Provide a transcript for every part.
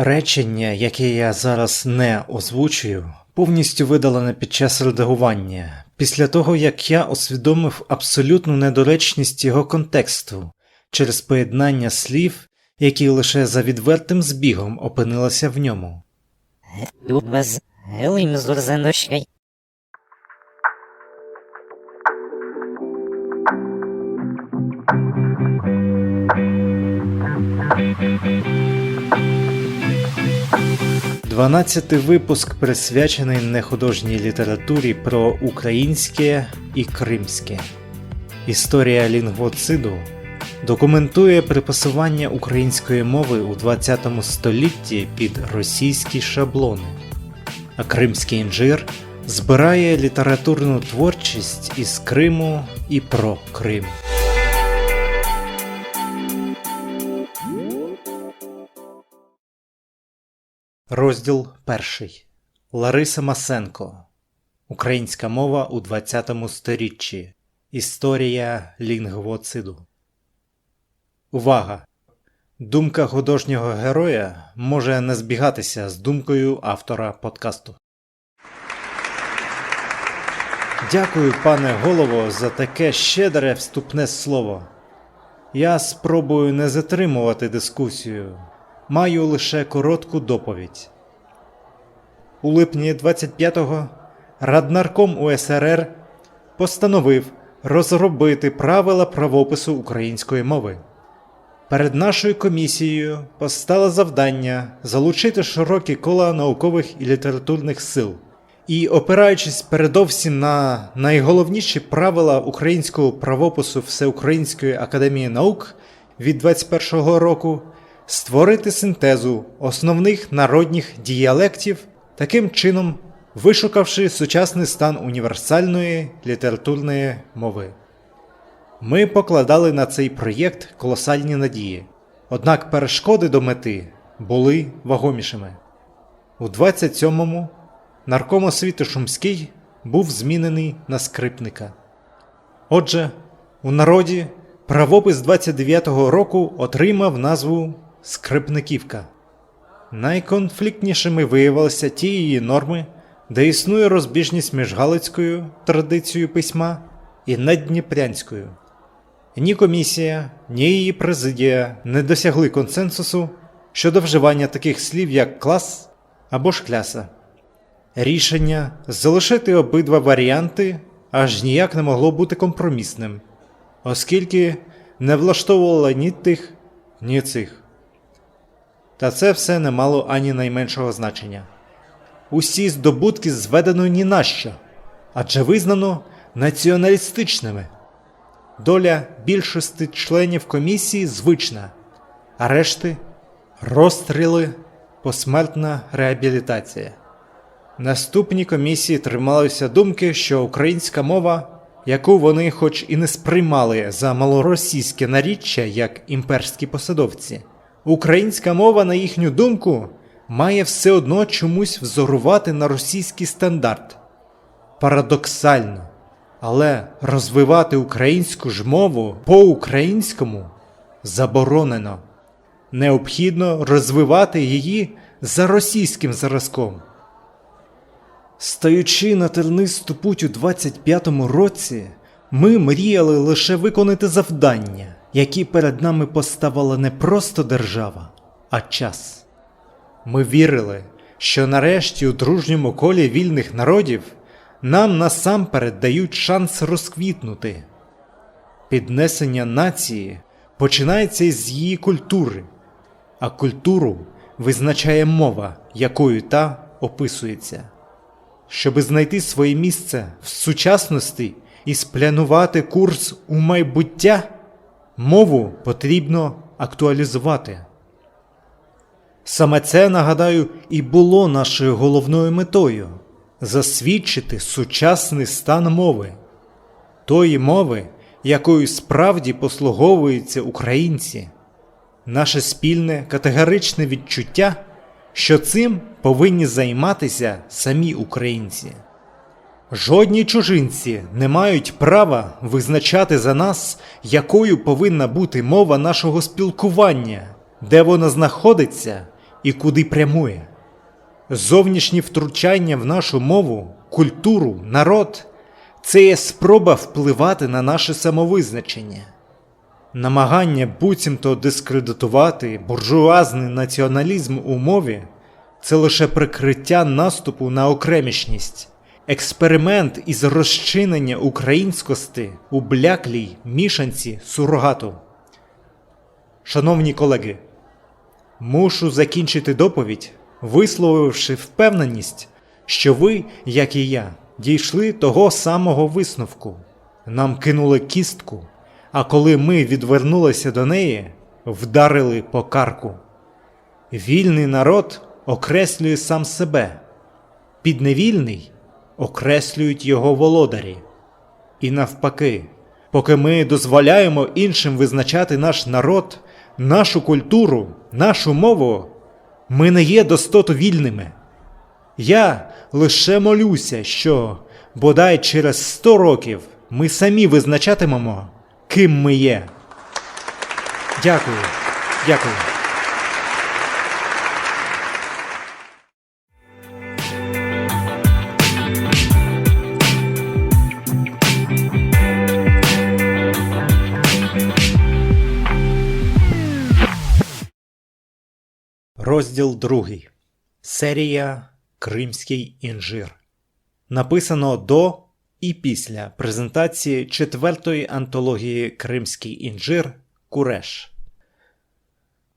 Речення, яке я зараз не озвучую, повністю видалене під час редагування, після того як я усвідомив абсолютну недоречність його контексту через поєднання слів, які лише за відвертим збігом опинилися в ньому. Дубаз, Гелим Зурзаношкай. Дванадцятий випуск присвячений нехудожній літературі про українське і кримське. Історія лінгвоциду документує припасування української мови у 20 столітті під російські шаблони, а кримський інжир збирає літературну творчість із Криму і про Крим. Розділ перший. Лариса Масенко. Українська мова у 20 сторіччі. Історія лінгвоциду. Увага! Думка художнього героя може не збігатися з думкою автора подкасту. Дякую, пане голово, за таке щедре вступне слово. Я спробую не затримувати дискусію. Маю лише коротку доповідь. У липні 25-го Раднарком УСРР постановив розробити правила правопису української мови. Перед нашою комісією постало завдання залучити широкі кола наукових і літературних сил. І, опираючись передовсім на найголовніші правила українського правопису Всеукраїнської академії наук від 21-го року, створити синтезу основних народних діалектів, таким чином вишукавши сучасний стан універсальної літературної мови. Ми покладали на цей проєкт колосальні надії, однак перешкоди до мети були вагомішими. У 27-му нарком освіти Шумський був змінений на скрипника. Отже, у народі правопис 29-го року отримав назву Скрипниківка. Найконфліктнішими виявилися ті її норми, де існує розбіжність між галицькою традицією письма і наддніпрянською. Ні комісія, ні її президія не досягли консенсусу щодо вживання таких слів, як клас або ж. Рішення залишити обидва варіанти аж ніяк не могло бути компромісним, оскільки не влаштовувало ні тих, ні цих. Та це все не мало ані найменшого значення. Усі здобутки зведено ні на що, адже визнано націоналістичними. Доля більшості членів комісії звична, а решти розстріли, посмертна реабілітація. Наступні комісії трималися думки, що українська мова, яку вони хоч і не сприймали за малоросійське наріччя як імперські посадовці, українська мова, на їхню думку, має все одно чомусь взорувати на російський стандарт. Парадоксально. Але розвивати українську ж мову по-українському заборонено. Необхідно розвивати її за російським зразком. Стаючи на тернисту путь у 25-му році, ми мріяли лише виконати завдання, які перед нами поставила не просто держава, а час. Ми вірили, що нарешті у дружньому колі вільних народів нам насамперед дають шанс розквітнути. Піднесення нації починається із її культури, а культуру визначає мова, якою та описується. Щоби знайти своє місце в сучасності і спланувати курс у майбуття, мову потрібно актуалізувати. Саме це, нагадаю, і було нашою головною метою засвідчити сучасний стан мови, тої мови, якою справді послуговуються українці, наше спільне категоричне відчуття, що цим повинні займатися самі українці. Жодні чужинці не мають права визначати за нас, якою повинна бути мова нашого спілкування, де вона знаходиться і куди прямує. Зовнішні втручання в нашу мову, культуру, народ це є спроба впливати на наше самовизначення. Намагання буцімто дискредитувати буржуазний націоналізм у мові це лише прикриття наступу на окремішність, експеримент із розчинення українськості у бляклій мішанці сурогату. Шановні колеги, мушу закінчити доповідь, висловивши впевненість, що ви, як і я, дійшли того самого висновку. Нам кинули кістку, а коли ми відвернулися до неї, вдарили по карку. Вільний народ окреслює сам себе, підневільний окреслюють його володарі. І навпаки, поки ми дозволяємо іншим визначати наш народ, нашу культуру, нашу мову, ми не є достоту вільними. Я лише молюся, що бодай через сто років ми самі визначатимемо, ким ми є. Дякую. Дякую. Розділ 2. Серія Кримський інжир. Написано до і після презентації четвертої антології Кримський інжир Куреш.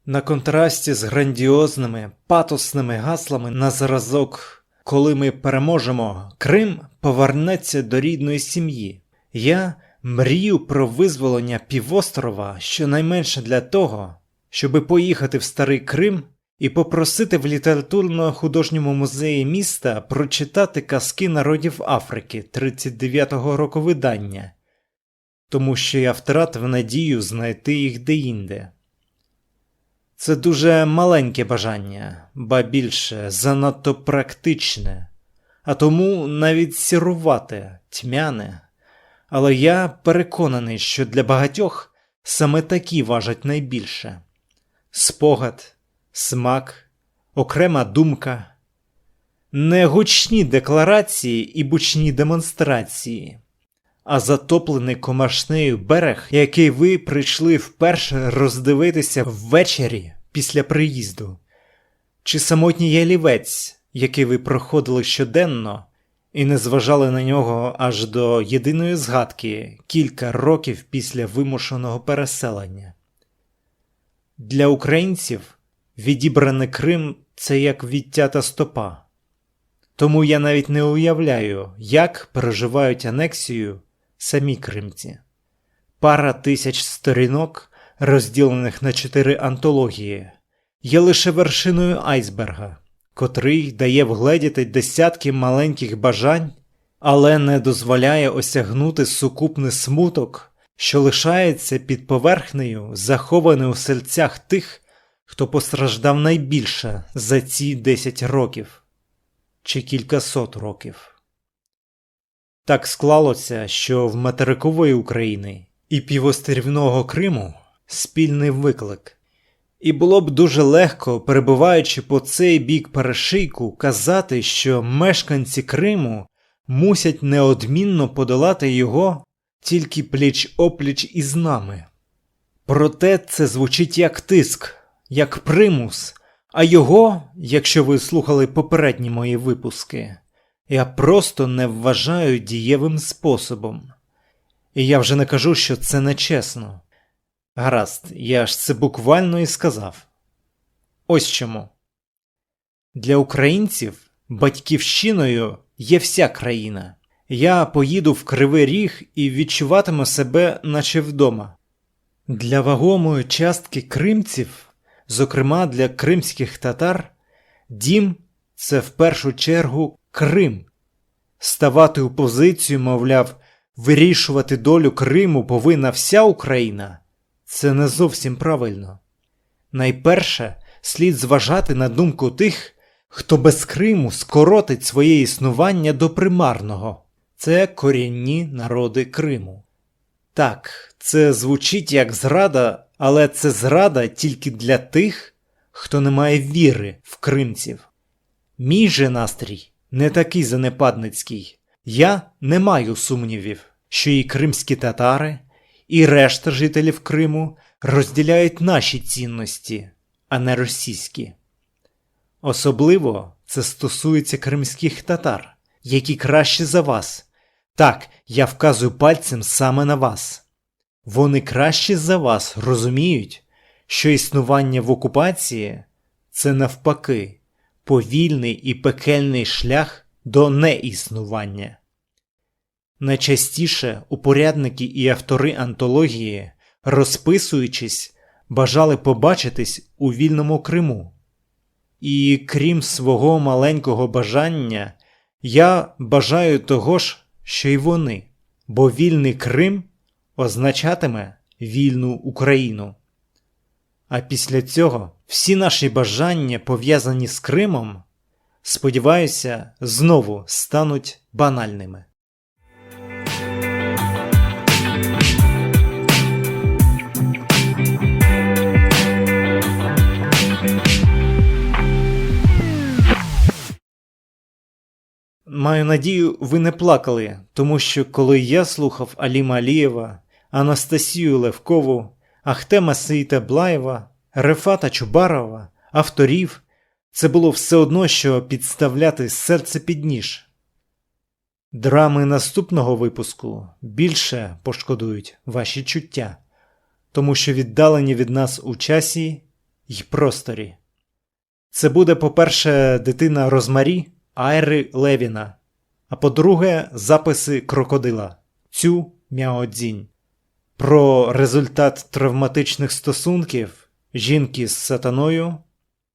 На контрасті з грандіозними патосними гаслами на зразок, коли ми переможемо, Крим повернеться до рідної сім'ї. Я мрію про визволення півострова щонайменше для того, щоби поїхати в Старий Крим і попросити в літературно-художньому музеї міста прочитати казки народів Африки 39-го року видання, тому що я втратив надію знайти їх деінде. Це дуже маленьке бажання, ба більше занадто практичне, а тому навіть сірувате, тьмяне. Але я переконаний, що для багатьох саме такі важать найбільше спогад, смак, окрема думка, не гучні декларації і бучні демонстрації, а затоплений комашнею берег, який ви прийшли вперше роздивитися ввечері після приїзду, чи самотній ялівець, який ви проходили щоденно. І не зважали на нього аж до єдиної згадки кілька років після вимушеного переселення. Для українців відібраний Крим це як відтята стопа. Тому я навіть не уявляю, як переживають анексію самі кримці. Пара тисяч сторінок, розділених на чотири антології, є лише вершиною айсберга, котрий дає вгледіти десятки маленьких бажань, але не дозволяє осягнути сукупний смуток, що лишається під поверхнею, захований у серцях тих, хто постраждав найбільше за ці 10 років чи кількасот років. Так склалося, що в материкової України і півострівного Криму спільний виклик. І було б дуже легко, перебуваючи по цей бік перешийку, казати, що мешканці Криму мусять неодмінно подолати його тільки пліч опліч із нами. Проте це звучить як тиск, як примус, а його, якщо ви слухали попередні мої випуски, я просто не вважаю дієвим способом. І я вже не кажу, що це нечесно. Гаразд, я ж це буквально і сказав. Ось чому. Для українців батьківщиною є вся країна. Я поїду в Кривий Ріг і відчуватиму себе, наче вдома. Для вагомої частки кримців, зокрема для кримських татар, дім це в першу чергу Крим. Ставати у позицію, мовляв, вирішувати долю Криму повинна вся Україна. Це не зовсім правильно. Найперше слід зважати на думку тих, хто без Криму скоротить своє існування до примарного це корінні народи Криму. Так, це звучить як зрада, але це зрада тільки для тих, хто не має віри в кримців. Мій же настрій не такий занепадницький. Я не маю сумнівів, що і кримські татари, і решта жителів Криму розділяють наші цінності, а не російські. Особливо це стосується кримських татар, які краще за вас. Так, я вказую пальцем саме на вас. Вони краще за вас розуміють, що існування в окупації це навпаки повільний і пекельний шлях до неіснування. Найчастіше упорядники і автори антології, розписуючись, бажали побачитись у вільному Криму. І крім свого маленького бажання, я бажаю того ж, що й вони, бо вільний Крим означатиме вільну Україну. А після цього всі наші бажання, пов'язані з Кримом, сподіваюся, знову стануть банальними. Маю надію, ви не плакали, тому що коли я слухав Аліма Алієва, Анастасію Левкову, Ахтема Сейта Блаєва, Рефата Чубарова, авторів, це було все одно, що підставляти серце під ніж. Драми наступного випуску більше пошкодують ваші чуття, тому що віддалені від нас у часі й просторі. Це буде, по-перше, дитина Розмарі Айри Левіна, а по-друге, записи крокодила. Цю Мяодзінь про результат травматичних стосунків жінки з сатаною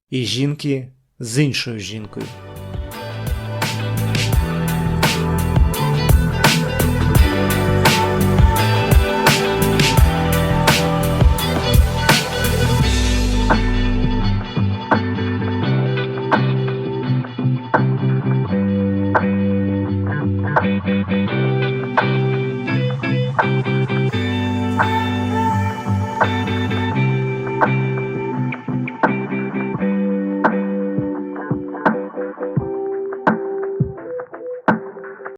і жінки з іншою жінкою.